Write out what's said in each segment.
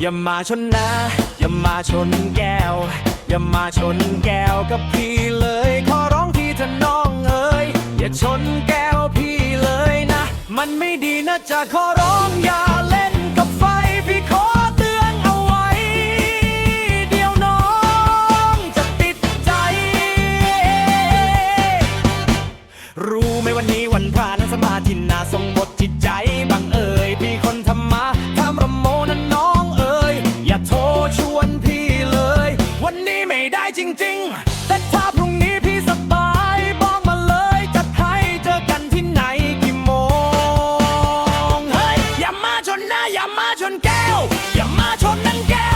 อย่ามาชนนะ อย่ามาชนแก้ว อย่ามาชนแก้วกับพี่เลย ขอร้องทีเถอะน้องเอ๋ยอย่าชนแก้วพี่เลยนะ มันไม่ดีนะจะขอร้องอย่า จริงๆ แต่ถ้าพรุ่งนี้พี่สบายบอกมาเลยจะให้เจอกันที่ไหนกี่โมง เฮ้ย อย่ามาชนหน้าอย่ามาชนแก้ว อย่ามาชนนั่งแก้ว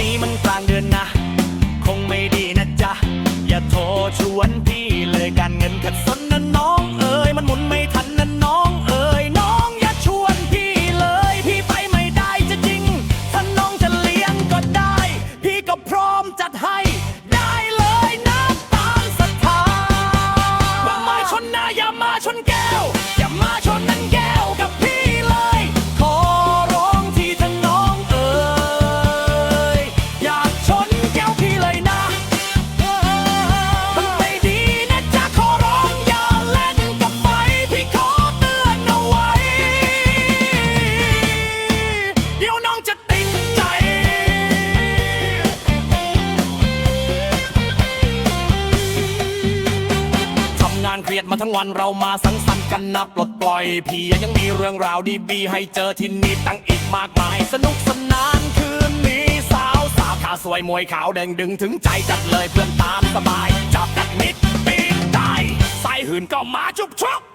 นี้มันกลางเดือนนะ คงไม่ดีนะจ๊ะ อย่าโทรชวนพี่เลยการเงินข รียดมาทั้งวันเรามาสังสรรค์กันนับปลดปล่อยพี่ยังมีเรื่องราวดีๆให้เจอที่นี่ตั้งอีกมากมาย สนุกสนานคืนนี้สาวสาวขาสวยมวยขาวแดงดึงถึงใจจัดเลยเพื่อนตามสบาย จับกัดมิดปีนได้ใส่หื่นก็มาจุบชุบจุบชุบจุบชุบ